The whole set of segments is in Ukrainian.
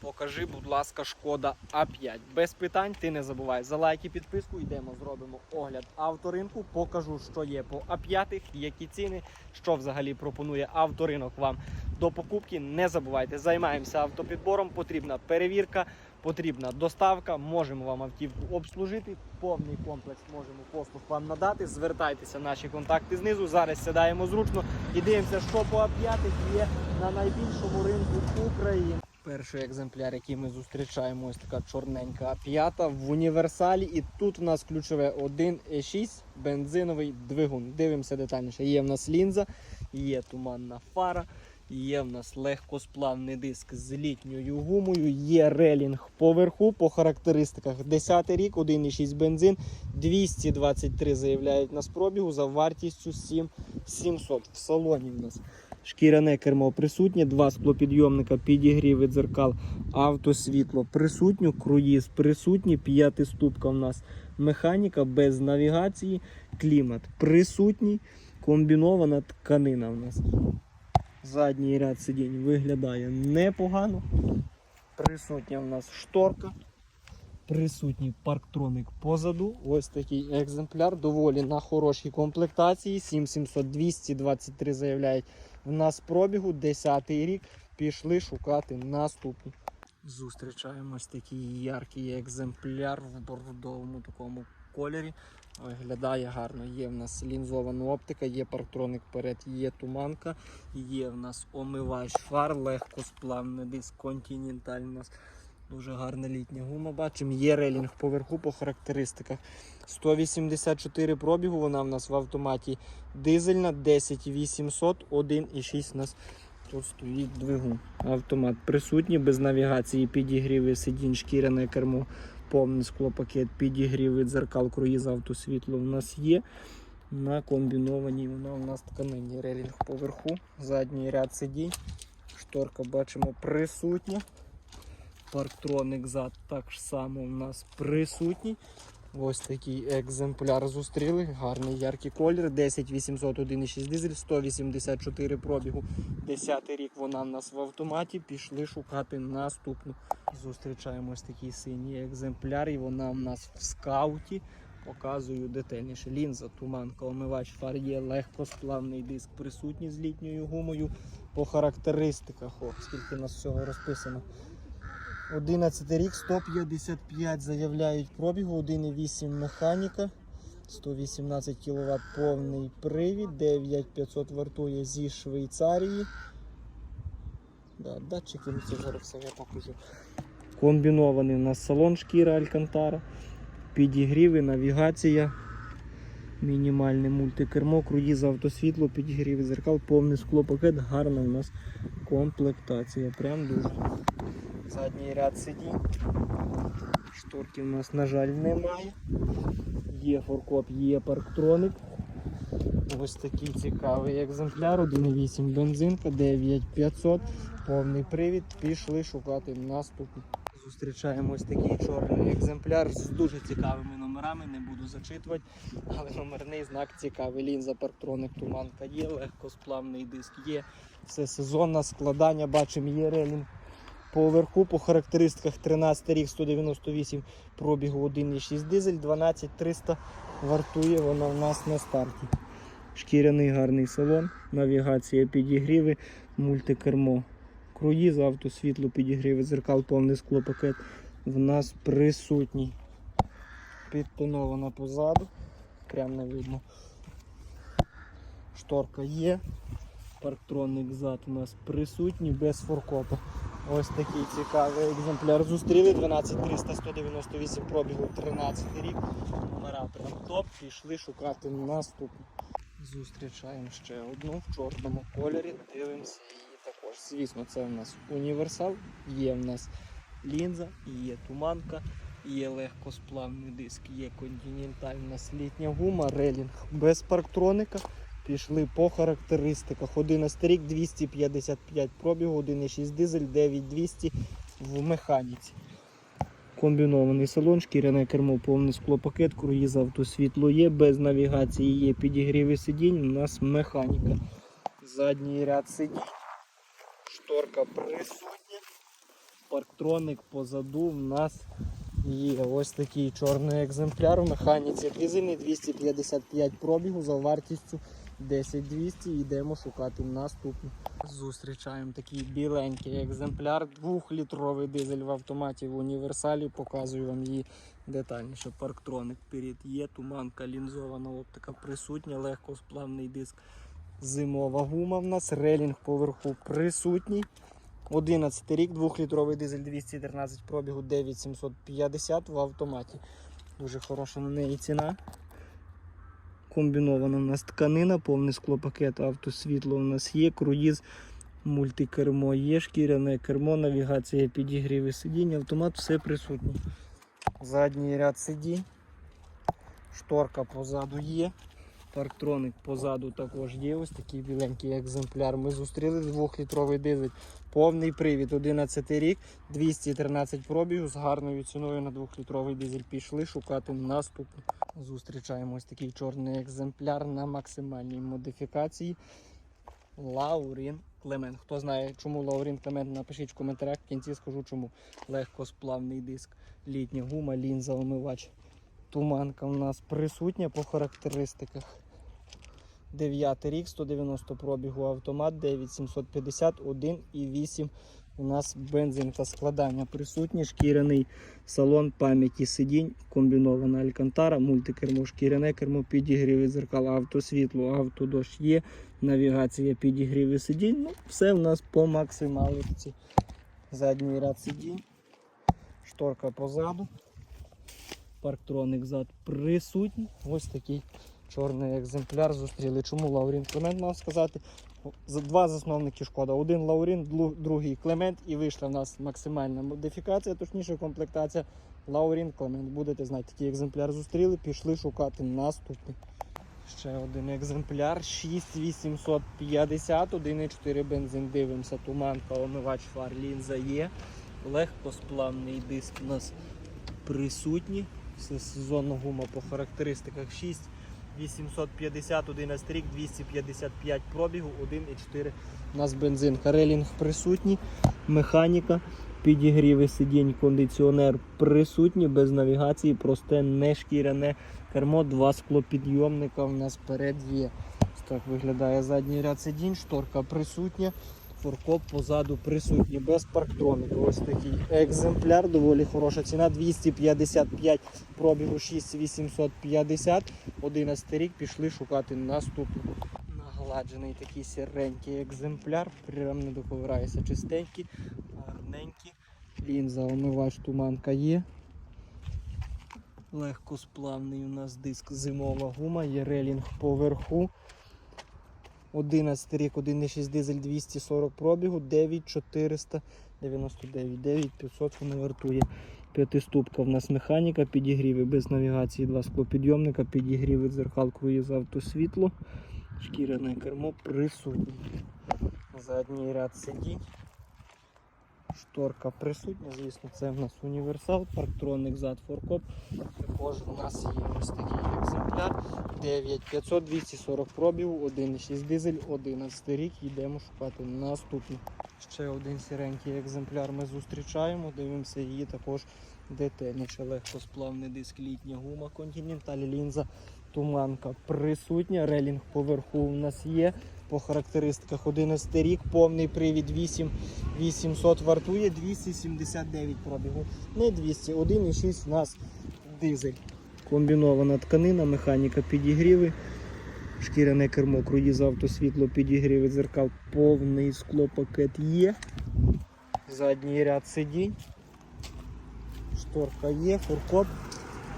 покажи, будь ласка, шкода А5. Без питань, ти не забувай за лайк і підписку. Йдемо, зробимо огляд авторинку. Покажу, що є по А5, які ціни, що взагалі пропонує авторинок вам до покупки. Не забувайте, займаємося автопідбором. Потрібна перевірка, потрібна доставка. Можемо вам автівку обслужити. Повний комплекс можемо послуг вам надати. Звертайтеся, наші контакти знизу. Зараз сідаємо зручно і дивимося, що по А5 є на найбільшому ринку України. Перший екземпляр, який ми зустрічаємо, ось така чорненька А5 в універсалі. І тут у нас ключове 1,6 бензиновий двигун. Дивимося детальніше. Є в нас лінза, є туманна фара, є в нас легкосплавний диск з літньою гумою, є релінг поверху по характеристиках. 10 рік, 1,6 бензин, 223 заявляють нас пробігу за вартістю 7700. В салоні в нас Шкіряне кермо присутнє, два склопідйомника, підігріви дзеркал, автосвітло присутнє, круїз присутній, п'ятиступка в нас механіка без навігації, клімат присутній, комбінована тканина в нас. Задній ряд сидінь виглядає непогано. Присутня в нас шторка. Присутній парктроник позаду. Ось такий екземпляр, доволі на хорошій комплектації. 7700 223 заявляють в нас пробігу 10 рік. Пішли шукати наступний. Зустрічаємо ось такий яркий екземпляр в бордовому такому кольорі. Виглядає гарно. Є в нас лінзована оптика, є парктроник перед, є туманка, є в нас омивач фар, легкосплавний диск, континенталь у нас. Дуже гарна літня гума. Бачимо, є релінг поверху по характеристиках. 184 пробігу, вона в нас в автоматі дизельна, 10800, 1,6 у нас тут стоїть двигун. Автомат присутній, без навігації, підігріви сидінь, шкіряне кермо, повний склопакет, підігрів від дзеркал, круїз автосвітло у нас є. На комбінованій вона у нас тканині релінг поверху, задній ряд сидінь. Шторка бачимо присутня. Парктроник зад так само у нас присутній. Ось такий екземпляр зустріли. Гарний яркий колір. 10800 1,6 дизель, 184 пробігу. 10 рік вона в нас в автоматі. Пішли шукати наступну. Зустрічаємо ось такий синій екземпляр. І вона в нас в скауті. Показую детальніше. Лінза, туманка, омивач фар є, легкосплавний диск присутній з літньою гумою. По характеристиках, о, скільки у нас всього розписано. 11 рік, 155 заявляють пробігу, 1,8 механіка, 118 кВт повний привід, 9500 вартує зі Швейцарії. Да, датчики, зараз все я покажу. Комбінований у нас салон шкіра Алькантара, підігріви, навігація, мінімальне мультикермо, круїз автосвітло, підігріви зеркал, повний склопакет, гарна у нас комплектація. Прям дуже. Задній ряд сидінь. Шторки у нас, на жаль, немає. Є форкоп, є парктроник. Ось такий цікавий екземпляр, 1,8 бензинка, 9500, повний привід. Пішли шукати наступний. Зустрічаємо ось такий чорний екземпляр з дуже цікавими номерами, не буду зачитувати, але номерний знак цікавий. Лінза парктроник, туманка є, легкосплавний диск є. Все сезонне складання, бачимо, є релінг Поверху по характеристиках 13 рік 198 пробігу 1,6 дизель, 12300 вартує вона в нас на старті. Шкіряний гарний салон, навігація підігріви, мультикермо, круїз, автосвітло, підігріви, зеркал, повний склопакет в нас присутній. Підтонована позаду, прям не видно. Шторка є, парктронник зад у нас присутній, без форкопа. Ось такий цікавий екземпляр. Зустріли 12300 198 пробігу 13 рік. Номера прям топ. Пішли шукати наступну. Зустрічаємо ще одну в чорному кольорі. Дивимося її також. Звісно, це в нас універсал. Є в нас лінза, є туманка, є легкосплавний диск, є континентальна літня гума, релінг без парктроника. Пішли по характеристиках. 11 рік, 255 пробігу, 1,6 дизель, 9200 в механіці. Комбінований салон, шкіряне кермо, повний склопакет, круїз автосвітло є, без навігації є підігріви сидінь, у нас механіка. Задній ряд сидінь, шторка присутня. парктроник позаду в нас є ось такий чорний екземпляр в механіці дизельний 255 пробігу за вартістю 10200. Йдемо шукати наступний. Зустрічаємо такий біленький екземпляр, двохлітровий дизель в автоматі в універсалі. Показую вам її детальніше. Парктроник перед є, туманка лінзована оптика присутня, легкосплавний диск. Зимова гума в нас, релінг поверху присутній. 11 рік, 2-літровий дизель 213 пробігу 9750 в автоматі. Дуже хороша на неї ціна. Комбінована у нас тканина, повний склопакет, автосвітло у нас є, круїз, мультикермо є, шкіряне кермо, навігація, підігріви сидінь, автомат, все присутнє. Задній ряд сидінь, шторка позаду є. Парктроник позаду також є. Ось такий біленький екземпляр. Ми зустріли 2-літровий дизель. Повний привід, 11 рік, 213 пробігу з гарною ціною на 2-літровий дизель. Пішли шукати наступний. Зустрічаємо ось такий чорний екземпляр на максимальній модифікації. Лаурін Клемент. Хто знає, чому Лаурін Клемент, напишіть в коментарях. В кінці скажу чому. Легкосплавний диск, літня гума, лінза, омивач. Туманка у нас присутня по характеристиках. 9 рік, 190 пробігу автомат, 9750, 1,8 у нас бензин та складання присутні, шкіряний салон пам'яті сидінь, комбінована алькантара, мультикермо, шкіряне кермо, підігріви дзеркал, автосвітло, автодощ є, навігація, підігріви сидінь. Ну, все в нас по максималці. Задній ряд сидінь, шторка позаду. Парктроник зад присутній. Ось такий чорний екземпляр зустріли. Чому Лаурін Клемент мав сказати? Два засновники шкода. Один Лаурін, другий Клемент. І вийшла в нас максимальна модифікація, точніше комплектація. Лаурін Клемент. Будете знати, такий екземпляр зустріли, пішли шукати наступний. Ще один екземпляр 6850, 1,4 бензин. Дивимося, туманка, омивач фар, лінза є. Легкосплавний диск у нас присутній. Сезонна гума по характеристиках 6. 850, 11 рік, 255 пробігу, 1,4 у нас бензин. Карелінг присутній, механіка, підігріви сидінь, кондиціонер присутні, без навігації, просте не шкіряне кермо, два склопідйомника у нас вперед є. Так виглядає задній ряд сидінь, шторка присутня. Форкоп позаду присутній, без парктронику. Ось такий екземпляр, доволі хороша ціна. 255 пробігу 6850. 11 рік пішли шукати наступний. Нагладжений такий сіренький екземпляр. Прям не доковирається чистенький, гарненький. Лінза, омивач, туманка є. Легкосплавний у нас диск зимова гума, є релінг поверху. 11 рік, 1,6 дизель 240 пробігу, 9499, 9500 воно вартує. П'ятиступка в нас механіка, підігріви без навігації, два склопідйомника, підігріви дзеркал, круїз автосвітло, шкіряне кермо присутнє. Задній ряд сидінь. Шторка присутня, звісно, це в нас універсал, парктроник зад форкоп. Також у нас є ось такий екземпляр. 9500 240 пробігу, 1,6 дизель, 11 рік. Йдемо шукати наступний. Ще один сіренький екземпляр ми зустрічаємо. Дивимося її також детальніше. Легкосплавний диск, літня гума, континенталь, лінза, туманка присутня. Релінг поверху у нас є. По характеристиках 11 рік, повний привід 8 800 вартує, 279 пробігу. Не 200, 1,6 у нас дизель. Комбінована тканина, механіка підігріви, шкіряне кермо, круїз автосвітло, підігріви дзеркал, повний склопакет є. Задній ряд сидінь. Шторка є, фуркоп,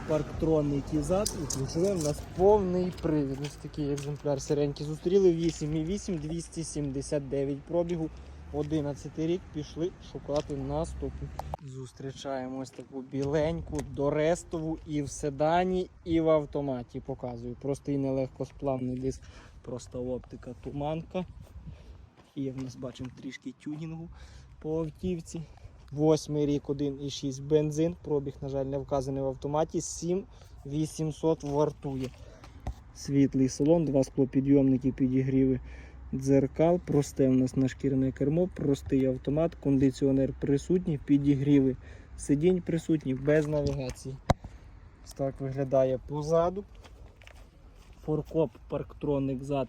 парктронний кізат і ключове в нас повний привід. Ось такий екземпляр сиренький зустріли 8,8, 279 пробігу. 11 рік пішли шукати наступну. Зустрічаємо ось таку біленьку, дорестову і в седані, і в автоматі. Показую. Простий нелегкосплавний диск, просто оптика туманка. І в нас бачимо трішки тюнінгу по автівці. Восьмий рік 1,6 бензин. Пробіг, на жаль, не вказаний в автоматі. 7800 вартує. Світлий салон, два склопідйомники, підігріви дзеркал, просте у нас нашкірне кермо, простий автомат, кондиціонер присутній, підігріви сидінь присутні без навігації. Так виглядає позаду. Форкоп, парктроник зад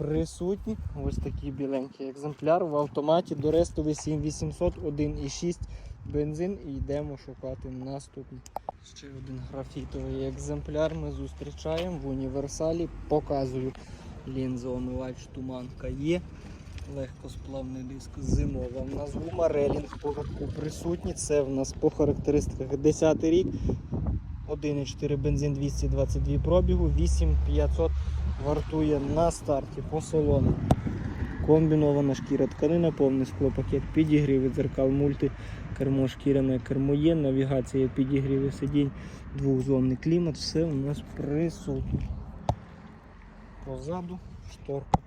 присутні. Ось такий біленький екземпляр в автоматі до рестовий 7800, 1,6 бензин і йдемо шукати наступний. Ще один графітовий екземпляр ми зустрічаємо в універсалі. Показую лінзоомивач туманка є. Легкосплавний диск зимова. У нас гума релінг по присутній. Це в нас по характеристиках 10 рік. 1,4 бензин 222 пробігу, 8500 вартує на старті по салону. Комбінована шкіра тканина, повний склопакет, підігріви дзеркал, мульти, кермо шкіряне, кермо є, навігація, підігріви сидінь, двохзонний клімат, все у нас присутнє. Позаду шторка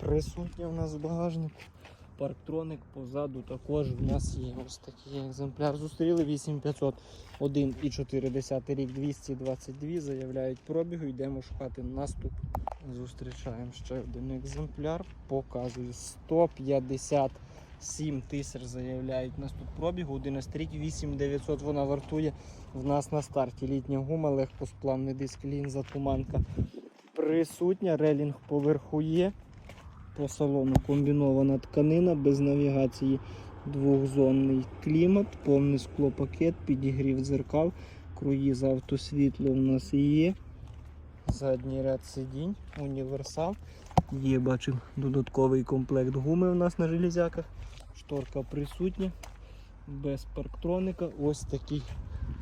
присутня у нас в багажнику. Парктроник позаду також в нас є ось такий екземпляр. Зустріли 8500, 1,4 рік, 222, заявляють пробігу, йдемо шукати наступний. Зустрічаємо ще один екземпляр, показую 157 тисяч заявляють нас тут пробігу, 11 рік, 8900 вона вартує. В нас на старті літня гума, легкосплавний диск, лінза, туманка присутня, релінг поверху є. По салону комбінована тканина без навігації, двохзонний клімат, повний склопакет, підігрів дзеркал, круїз автосвітло у нас є. Задній ряд сидінь, універсал. Є, бачив, додатковий комплект гуми у нас на железяках. Шторка присутня, без парктроника. Ось такий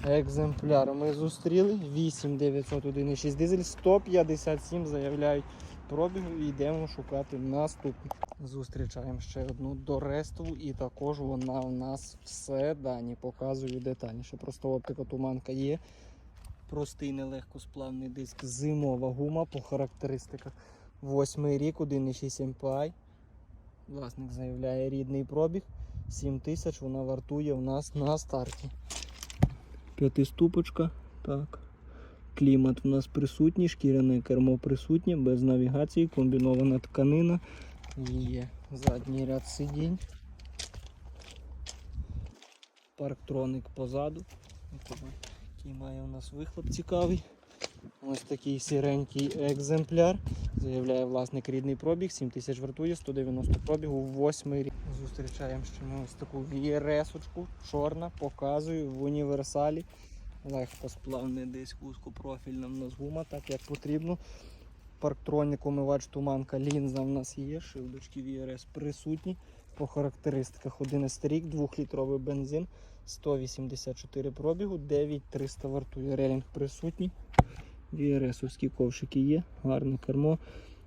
екземпляр. Ми зустріли 8901,6 дизель, 157 заявляють пробігу і йдемо шукати наступну. Зустрічаємо ще одну дорестову і також вона у нас все дані показую детальніше. Просто оптика туманка є. Простий нелегкосплавний диск, зимова гума по характеристиках. Восьмий рік, 1,6 MPI. Власник заявляє рідний пробіг. 7 тисяч вона вартує у нас на старті. П'ятиступочка. Так. Клімат у нас присутній, шкіряне кермо присутнє, без навігації, комбінована тканина. Є задній ряд сидінь. Парктроник позаду. Який має у нас вихлоп цікавий. Ось такий сіренький екземпляр. Заявляє власник рідний пробіг, 7 тисяч вартує, 190 пробігу, 8 рік. Зустрічаємо ще ми ось таку VRS-очку, чорна, показую в універсалі. Легкосплавний диск вузькопрофільна в нас гума, так як потрібно. Парктронік, омивач, туманка, лінза в нас є, шилдочки VRS присутні. По характеристиках 11 рік, 2-літровий бензин, 184 пробігу, 9300 вартує. Релінг присутній. VRS-овські ковшики є, гарне кермо.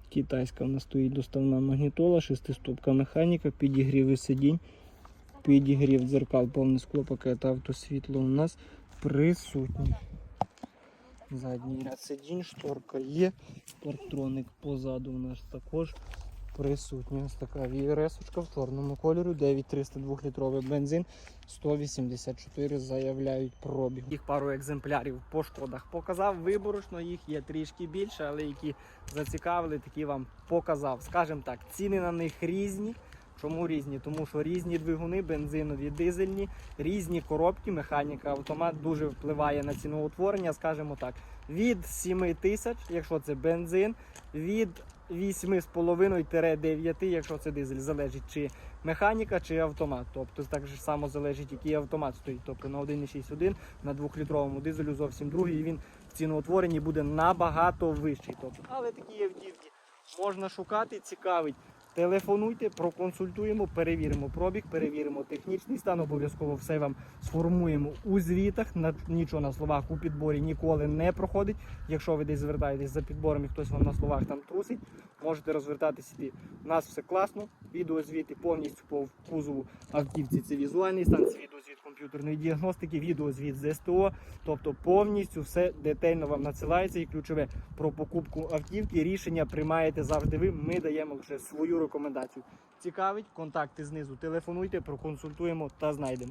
Китайська в нас стоїть доставна магнітола, шестиступка механіка, підігріви сидінь, підігрів дзеркал, повний склопакет, автосвітло у нас присутні. Задній ряд сидінь, шторка є, парктроник позаду у нас також присутній. Ось така VRS-очка в чорному кольорі, 9302 літровий бензин, 184 заявляють пробіг. Їх пару екземплярів по шкодах показав. Виборочно їх є трішки більше, але які зацікавили, такі вам показав. Скажімо так, ціни на них різні. Чому різні? Тому що різні двигуни, бензинові, дизельні, різні коробки, механіка, автомат дуже впливає на ціноутворення, скажімо так, від 7 тисяч, якщо це бензин, від 8,5-9, якщо це дизель, залежить чи механіка, чи автомат. Тобто так же само залежить, який автомат стоїть. Тобто на 1,6,1 на 2-літровому дизелю зовсім другий, і він в ціноутворенні буде набагато вищий. Тобто, але такі автівки можна шукати, цікавить. Телефонуйте, проконсультуємо, перевіримо пробіг, перевіримо технічний стан. Обов'язково все вам сформуємо у звітах. На нічого на словах у підборі ніколи не проходить. Якщо ви десь звертаєтесь за підбором і хтось вам на словах там трусить, можете розвертатися. іти. У нас все класно. Відеозвіти повністю по кузову автівці. Це візуальний стан, це відеозвіт комп'ютерної діагностики, відеозвіт з СТО. Тобто повністю все детально вам надсилається і ключове про покупку автівки. Рішення приймаєте завжди ви. Ми даємо лише свою рекомендацію. Цікавить, контакти знизу. Телефонуйте, проконсультуємо та знайдемо.